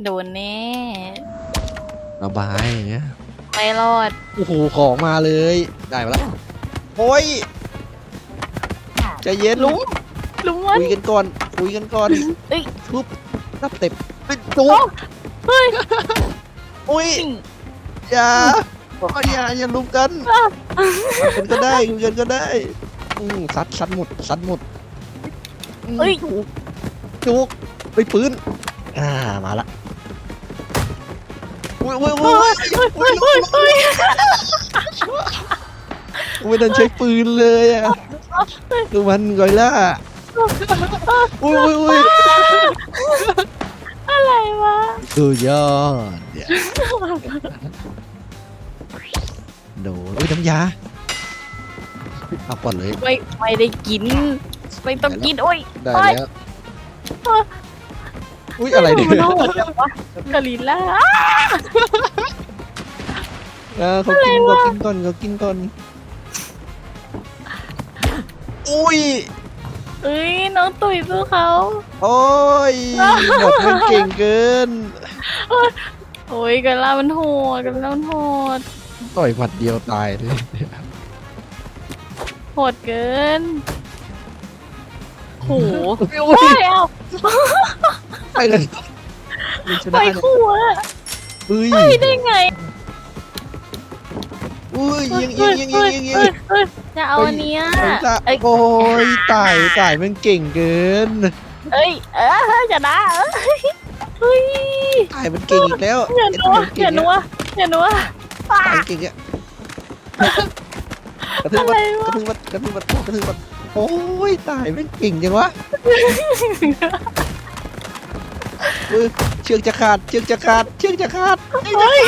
โดนแน่ระบายอย่างเงี้ยไม่รอด โอ้โหของมาเลย ได้มาแล้วโอ้ยใจเย็นลุงลุงมันคุยกันก่อนคุยกันก่อนเอ้ยปุ๊บรับเต็บเป็นจุกเฮ้ยอุ้ยอย่าอย่าอย่าลุมกันคุยกันก็ได้คุยกันก็ได้อืมซัดซัดหมดซัดหมดมเอ้ยจุกจุกไปปืนอ่ามาละ อุ้ยอุ้ยอุ้ยเฮ้ยเฮ้ยเฮ้ยไม่ทันใช้ปืนเลยอะดูมันก่อยล่าอุ้ยอุ้ยอุ้ยอะไรวะสุดยอดเนี่ยโดนอุ้ยน้ำยาเอาก่อนเลยไม่ไม่ได้กินไม่ต้องกินโอ้ยได้โอ้ยแล้ว อุ้ยอะไรเนี่ยมันโหดจังวะกะลิล่าอ่าเขากินเขากินก่อนเขากินก่อนอุ้ยเอ้ยน้องตุ๋ยสู้เขาโอ้ยแบบมันเก่งเกินโอ้ยกะลามันโหดกะลามันโหดต่อยหมัดเดียวตายเลยโหดเกินโหอุ้โอ้ยยเอา ไปเลยชไปนะเนี่ยคู่อะอุ้ยไปได้ไงอุ้ยยิงยิงยิงยิงยิงยิงเอ้ยเอ้ยจะเอาอันเนี้ยเอ้ยตายเอ้ยโอ้ยตายตายมันเก่งเกินเอ้ยเออจะนะเอ้ยเฮ้ยตายมันเก่งอีกแล้วอย่านัวอย่านัวอย่านัวอะตายเก่งอะกระทืบอะไรมันวะกระทืบมันกระทืบมันกระทืบมันโอ้ยตายมันเก่งจังวะ เออเชือกจะขาด เชือกจะขาด เชือกจะขาดเฮ้ย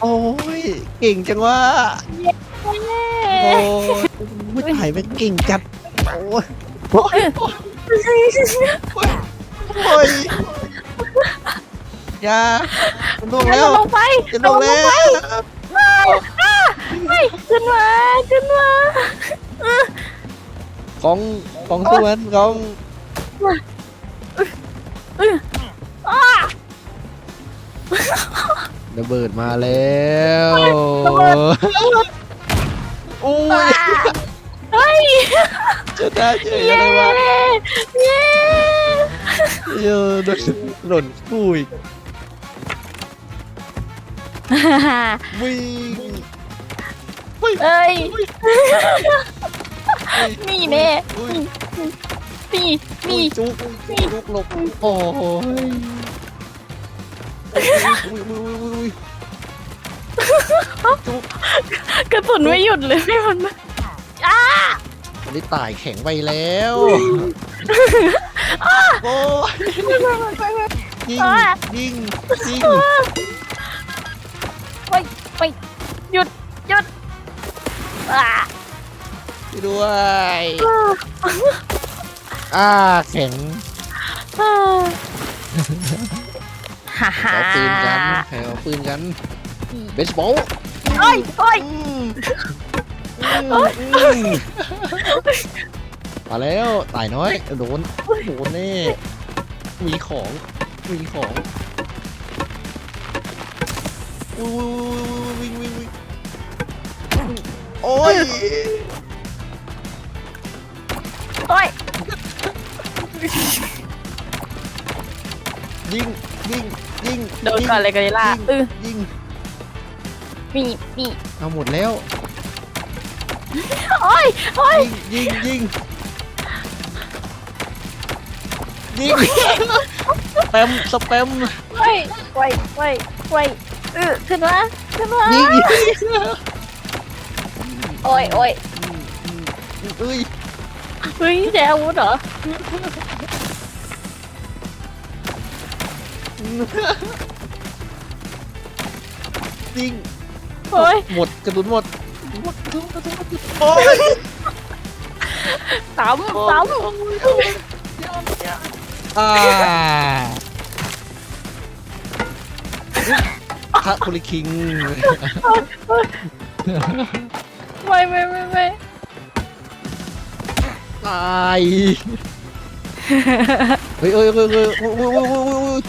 โอ้ย เก่งจังวะโอ้ยไม่ตายมันเก่งจัด โอ้ย โอ้ย โอ้ยอย่ามันล่วงอย่าแล้วลงไปจะลงแล้วไม่ขึ้นมา ขึ้นมา ของของสวนของระเบิดมาแล้วโอ้ยเฮ้ยจะได้เจอเย้อะไรวะเย้เยอะโดนหล่นกุ้ยวิ่ง เอ้ย นี่แน่อุ้ยนี่อุ้นี่ยจุกจุกหลบโอ้ยอุ้ยอุ้ยอุ้ยอุ้ยจุกกระสุนไม่หยุดเลยพี่มันอ้าอันนี้ตายแข็งไปแล้วโอ้ยยิงยิงยิง ไปไปหยุดหยุด อ่าช่วยด้วย อ่าแข็งฮ่าฮ่าเอาปืนกันแเอาปืนกันเบสบอลโอ้ยโอ้ยอืมอืมอืมมาแล้วตายน้อยโดนโดนแน่มีของมีของอุ้ยวิ่งวิ่งวิ่งโอ้ยโอ้ยยิงยิงยิงโดนก่อนเลยกันล่ะเออยิงนี่นี่เอาหมดแล้วโอ้ยโอ้ยยิงยิงยิงยิงสแปมสแปมโอ้ยโอ้ยโอ้ยโอ้ยเออขึ้นมาขึ้นมายิงโอ้ยโอ้ยเอ้ยเฮ้ยใช้อาวุธเหรอยิงโอ้ยหมดกระสุนหมดหมดกระสุนกระสุนกระสุนโอ้ยซ้ำซ้อ่าพระคุริคิงำ ไม่ไม่ไม่ไม่ตายเฮ้ยเฮ้ยเฮ้ยเฮ้ยโอ้ยโอ้ยโอ้ยโอ้ยโอ้ย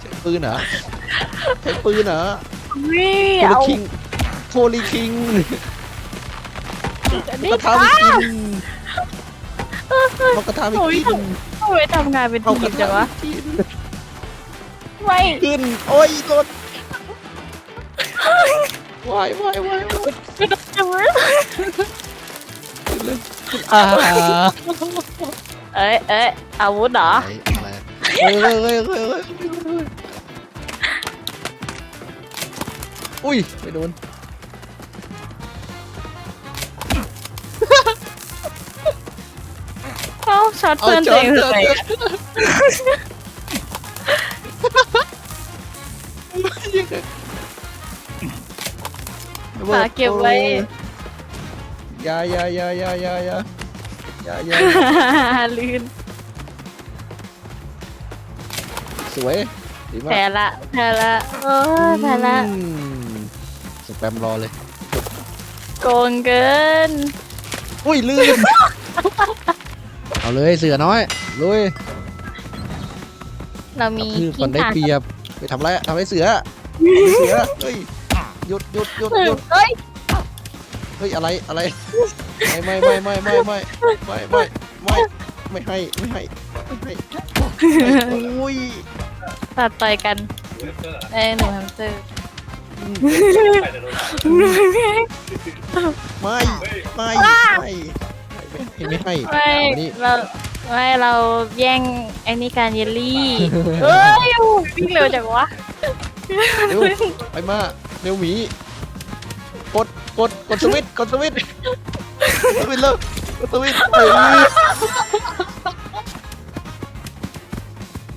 ใช้ปืนเหรอใช้ปืนเหรอวิโคลีเอาคิงโคลีคิงนี่กระทะไม่กินเอากระทะไม่กินทำไมทำงานเป็นเอากทีมจังวะไม่กินไม่ขึ้นโอ้ยโด Why, why, why, why? À. ê ê à muốn đỏ Đấy, là- Ôi, ôi, ôi, ôi, ôi, ôi, ôi. Ui, phải đốn. không shot Ờ, hơn tiền rồi. ไม่โดนเอ้าช็อตเอาเพื่อนจตัวอเองจเลอยอะฝากเก็บไว้ อยาอยาอยาอยาอยาอยาอยาอยา ลื่นสวยดีมากแพ้ละแพ้ละโอ้ยแพ้ละอืมสแปมรอเลย โกงเกิน อุ้ยลื่นเอาเลยเสือน้อยลุยเรากมีระทืบคกิ้นงได้ก่าเปรียบไปทำไรอะทำไรเสือทำไรเสือเฮ้ย หยุดหยุดหยุดหยุดเฮ้ยเฮ้ยอะไรอะไรไม่ไม่ไม่ไม่ไม่ไม่ไม่ไม่ไม่ไม่ให้ไม่ให้ไม่ให้อุ้ยตัดต่อยกันเอ้ยหนูแฮมสเตอร์ไม่ไม่ไม่ไม่ให้ไม่อันนี้เราไม่เราแย่งไอ้นี่การเยลลี่เฮ้ยโอ้ยวิ่งเร็วจังวะเร็วไปมา เร็วหมีกดกดกดสวิตช์กดสวิตช์กดสวิตช์เลยกดสวิตช์เอ้ย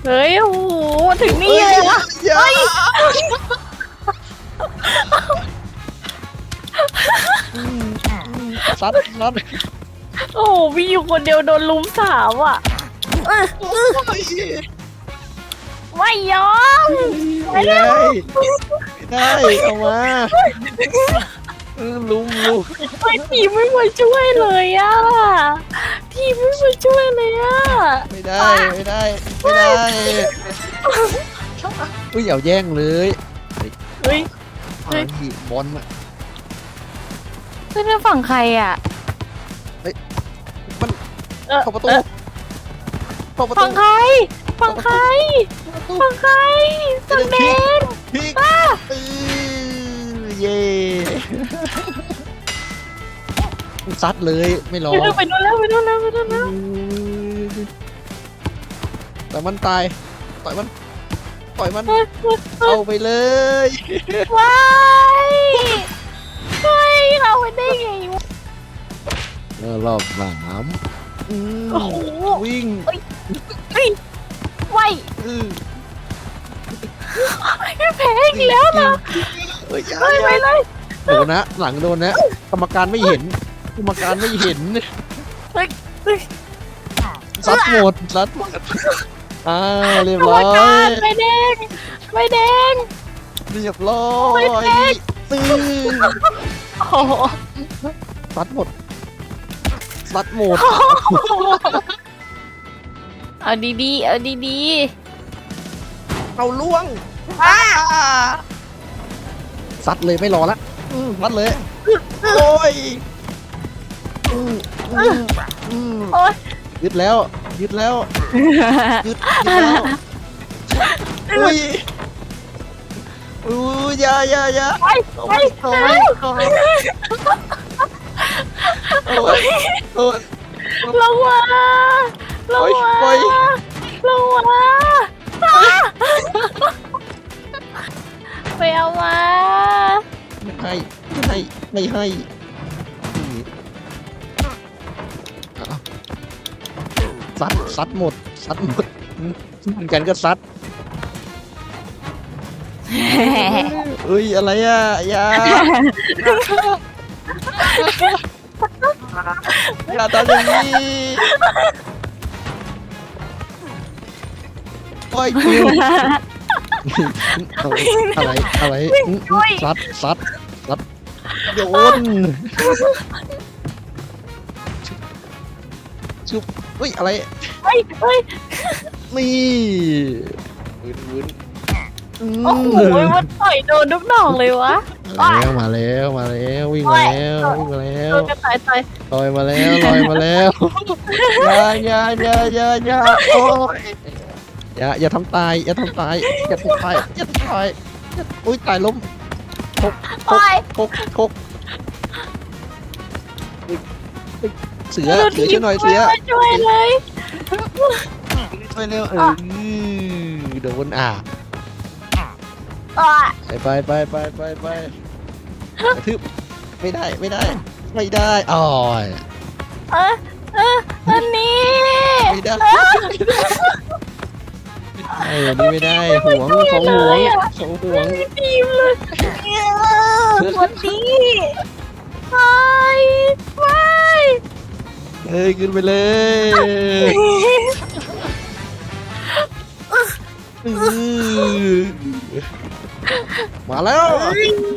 เฮ้ยโอ้โหถึงนี่เลยเหรออย่าซัดซัดโอ้โหมีอยู่คนเดียวโดนลุมสามอะเออเออไม่ยอมไม่ได้ไม่ ได้เอามาเออลุมลุมไม่ทีมไม่มาช่วยเลยอะทีมไม่มาช่วยเลยอะไม่ได้ไม่ได้ไม่ได้อุ้ยอย่าแย่งเลยเฮ้ยเฮ้ไอ้ยบอลอะเพื่อนฝั่งใครอะมันเออเข้าประตูเออเข้าประตูฝั่งใครฝั่งใครฝั่งใครฝั่งแดง พิกเออเย่ซัดเลยไม่รอไปนู่นไปนู่นแล้วไปนู่นแล้วไปนู่นแล้วแต่มันตายต่อยมันต่อยมันเฮ้ยเฮ้ยเฮ้ยเอาไปเลย ว้ายเฮ้ยเราไปได้ไงวะเออรอบสามอืมโอ้โห วิ่งไหวเออ แพ้อีกแล้วเหรอเฮ้ยอย่าเฮ้ยอย่าไปเลยโดนนะหลังโดนนะกรรมการไม่เห็นกรรมการไม่เห็นเฮ้ยเฮ้ยซัดหมดซัดหมดอ่าเรียบกรรร้มอยการใบแดงใบแดงเรียบร้อไม่ยแพ้ตื้อโอ้โหซัดหมดซัดหมดเอาดีๆเอาดีเอาล่วง ซัดเลยไม่รอละอืมซัดเลย โอ้ยอืมอืมอืมๆโอ๊ย ยึดแล้ว ยึดแล้ว ยึดยึดแล้วอุ้ยอุ้ยอยาอยาอยาไปไปโอ้ยโอ้ยโอ้ยโอ้ย ลงมาลงมา โอ๊ย ให้ไม่ให้ไม่ให้เอาซัดซัดหมดซัดหมดเหมือนกันก็ซัดเอ้ยอะไรอะอย่าอย่าทำอย่างนี้โอ้ยคิวเอาอะไรอะไรอื้ออื้อซัดซัดซัด โดนชุบชุบเฮ้ย อะไรเฮ้ยเฮ้ยนี่วืนวืนอืมโอ้โหมันต่อยโดนทุกดอกเลยวะมาแล้วมาแล้วมาแล้ววิ่งมาแล้ววิ่งมาแล้วโดนกระต่ายต่อยลอยมาแล้วลอยมาแล้วอย่าอย่าอย่าอย่าอย่าโอ้ยอย่าอย่าทำตายอย่าทำตายอย่าทำตายอย่าทำตายอย่าอุ้ยตายล้มโอ้ยคกคก เสือเสือช่วยหน่อยเสือช่วยเลยช่วยเร็วเออโดนอะอะไปไปไปไปไปไปกระทืบไม่ได้ไม่ได้ ไม่ได้อ๋อยเออเอออันนี้ไม่ได้ไอ้นี่ไม่ได้หวงของหวงของหวงไม่ดีเลยวันนี้ไปไป เอ้ยขึ้นไปเลยอื้อมาแล้ว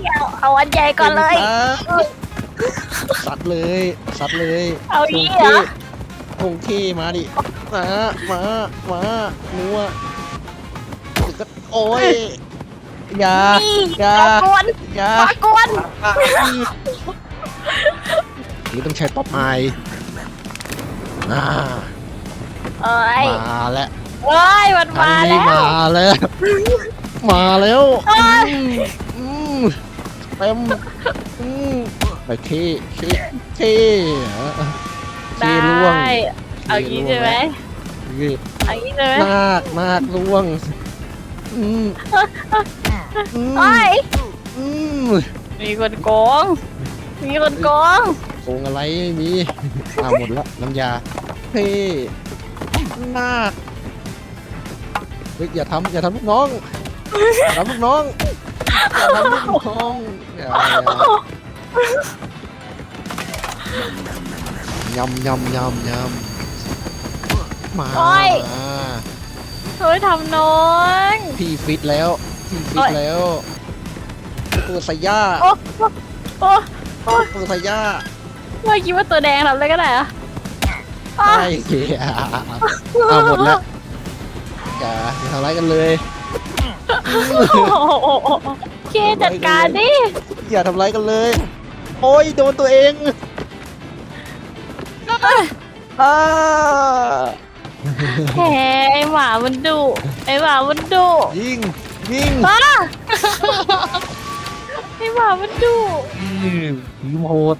เอาเอาอันใหญ่ก่อนเลย สัตว์เลยสัตว์เลยเอาคอีงกเหรเท่อคงเท่มาดิมามามานัวก็โอ้ยอย่านี่อย่าปากวนอย่าปากวน หรือต้องใช้ป๊อปไอ อ่าเอ้ยมาแล้วเอ้ยมันอัมานนี้แล้ว มาแล้ว มาแล้วเอ้ยอืมเต็มอืมไปเท่เท่เท่เท่ได้ล่วงเอาอย่างนี้ใช่ไหมนี่เอาอย่างนี้ใช่ไหมนาคนาคล่วง อืมอืมเอ้ยอืมมีคนโกง มีคนโกง โกงอะไรไม่มีอ่าหมดละน้ำยาเท่นาคเฮ้ยอย่าทำอย่าทำลูกน้องอย่าทำลูกน้องอย่าทำลูกน้องอย่าอย่ายำยำยำยำมาโอ้ย มาเฮ้ยทำน้อง พี่ฟิตแล้วพี่ฟิตแล้วตัวใส่ย่าโอ้โอ้โอ้ตัวใส่ย่า เมื่อกี้ว่าตัวแดงทำอะไรก็ได้อะอ้าวใช่เอาหมดแล้วอย่าอย่าทำร้ายกันเลย โอ้โหเคจัดการดิ อย่าทำร้ายกันเลย โอ้ยโดนตัวเองอ่าแหมไอหมามันดุไอหมามันดุยิงยิงป้าไอหมามันดุยิงโหด